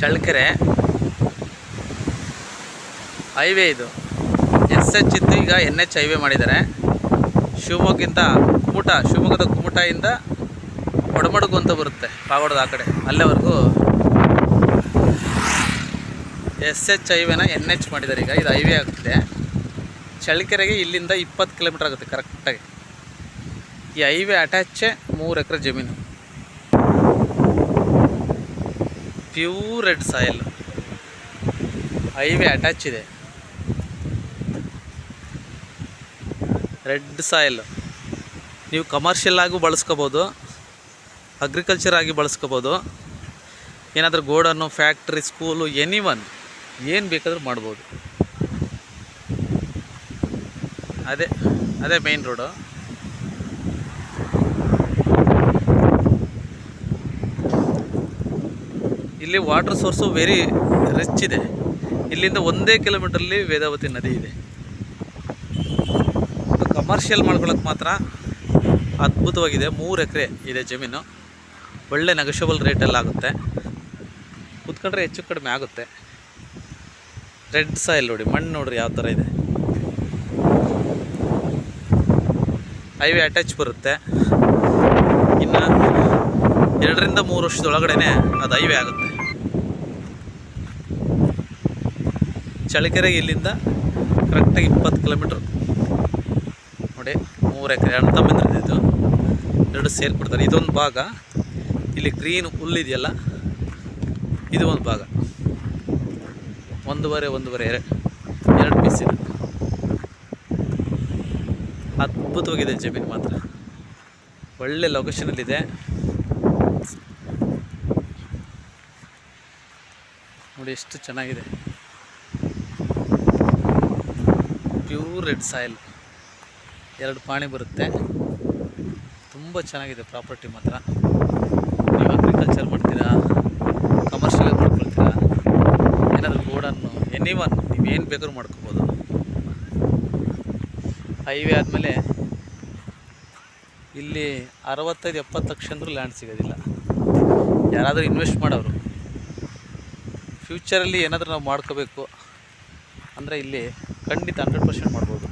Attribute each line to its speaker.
Speaker 1: Challakere. Highway ಇದು. S H ಇತ್ತು ಈಗ ಎನ್ ಎಚ್ ಹೈವೇ ಮಾಡಿದ್ದಾರೆ. ಶಿವಮೊಗ್ಗಿಂದ ಕುಮಟ ಶಿವಮೊಗ್ಗದ ಕುಮಟದಿಂದ ಒಡಮಡುಗು ಅಂತ ಬರುತ್ತೆ ಪಾವಗಡದ ಆ ಕಡೆ. ಅಲ್ಲೇವರೆಗೂ ಎಸ್ ಎಚ್ ಹೈವೇನ ಎನ್ ಎಚ್ ಮಾಡಿದ್ದಾರೆ ಈಗ. ಇದು ಹೈವೇ ಆಗ್ತಿದೆ. ಚಳ್ಳಕೆರೆಗೆ ಇಲ್ಲಿಂದ ಇಪ್ಪತ್ತು ಕಿಲೋಮೀಟ್ರ್ ಆಗುತ್ತೆ ಕರೆಕ್ಟಾಗಿ. ಈ ಹೈವೇ ಅಟ್ಯಾಚೆ ಮೂರು ಎಕರೆ ಜಮೀನು. Pure red soil highway attach ಇದೆ. ರೆಡ್ ಸಾಯಿಲ್ ನೀವು ಕಮರ್ಷಿಯಲ್ ಆಗೂ ಬಳಸ್ಕೋಬೋದು. ಅಗ್ರಿಕಲ್ಚರ್ ಆಗಿ ಬಳಸ್ಕೋಬೋದು. ಏನಾದರೂ ಗೋಡನ್ನು ಫ್ಯಾಕ್ಟ್ರಿ ಸ್ಕೂಲು ಎನಿ ಒನ್ ಏನು ಬೇಕಾದರೂ ಮಾಡ್ಬೋದು. ಅದೇ ಅದೇ ಮೇನ್ ರೋಡು ಇಲ್ಲಿ ವಾಟರ್ ಸೋರ್ಸು ವೆರಿ ರಿಚ್ ಇದೆ. ಇಲ್ಲಿಂದ ಒಂದೇ ಕಿಲೋಮೀಟ್ರಲ್ಲಿ ವೇದಾವತಿ ನದಿ ಇದೆ. ಕಮರ್ಷಿಯಲ್ ಮಾಡ್ಕೊಳ್ಳೋಕೆ ಮಾತ್ರ ಅದ್ಭುತವಾಗಿದೆ. ಮೂರು ಎಕರೆ ಇದೆ ಜಮೀನು. ಒಳ್ಳೆ ನೆಗೋಷಿಯಬಲ್ ರೇಟಲ್ಲಿ ಆಗುತ್ತೆ. ಕುತ್ಕೊಂಡ್ರೆ ಹೆಚ್ಚು ಕಡಿಮೆ ಆಗುತ್ತೆ. ರೆಡ್ ಸಾಯಿಲ್ ನೋಡಿ, ಮಣ್ಣು ನೋಡ್ರಿ ಯಾವ ಥರ ಇದೆ. ಹೈವೇ ಅಟ್ಯಾಚ್ ಬರುತ್ತೆ. ಇನ್ನು ಎರಡರಿಂದ ಮೂರು ವರ್ಷದೊಳಗಡೆ ಅದು ಹೈವೇ ಆಗುತ್ತೆ. ಚಳಕೆರೆಗೆ ಇಲ್ಲಿಂದ ಕರೆಕ್ಟಾಗಿ ಇಪ್ಪತ್ತು ಕಿಲೋಮೀಟ್ರ್ ನೋಡಿ, ಮೂರು ಎಕರೆ ಅಣ್ಣ ತಮ್ಮಂದ್ರದ್ದು ಎರಡು ಸೇರಿಕೊಡ್ತಾರೆ. ಇದೊಂದು ಭಾಗ, ಇಲ್ಲಿ ಗ್ರೀನ್ ಹುಲ್ಲಿದೆಯಲ್ಲ ಇದು ಒಂದು ಭಾಗ. ಒಂದೂವರೆ ಒಂದೂವರೆ, ಎರಡು ಎರಡು ಪೀಸ್ ಇದೆ. ಅದ್ಭುತವಾಗಿದೆ ಜಮೀನು ಮಾತ್ರ. ಒಳ್ಳೆ ಲೊಕೇಶನಲ್ಲಿದೆ ನೋಡಿ ಎಷ್ಟು ಚೆನ್ನಾಗಿದೆ. ಪ್ಯೂರ್ ರೆಡ್ ಸಾಯಿಲ್ ಎರಡು ಪಾಣಿ ಬರುತ್ತೆ. ತುಂಬ ಚೆನ್ನಾಗಿದೆ ಪ್ರಾಪರ್ಟಿ ಮಾತ್ರ. ನೀವು ಅಗ್ರಿಕಲ್ಚರ್ ಮಾಡ್ತೀರಾ? ಕಮರ್ಷಿಯಲ್ ಮಾಡ್ಕೊಳ್ತೀರಾ? ಏನಾದರೂ ಗೋಡನ್ನು ಎನಿ ಒನ್ ನೀವೇನು ಬೇಕಾದ್ರೂ ಮಾಡ್ಕೋಬೋದು. ಹೈವೇ ಆದಮೇಲೆ ಇಲ್ಲಿ ಅರವತ್ತೈದು ಎಪ್ಪತ್ತು ಲಕ್ಷ ಅಂದರೂ ಲ್ಯಾಂಡ್ ಸಿಗೋದಿಲ್ಲ. ಯಾರಾದರೂ ಇನ್ವೆಸ್ಟ್ ಮಾಡೋರು. ಫ್ಯೂಚರಲ್ಲಿ ಏನಾದರೂ ನಾವು ಮಾಡ್ಕೋಬೇಕು ಅಂದರೆ ಇಲ್ಲಿ ಖಂಡಿತ ಹಂಡ್ರೆಡ್ ಪರ್ಸೆಂಟ್ ಮಾಡ್ಬೋದು.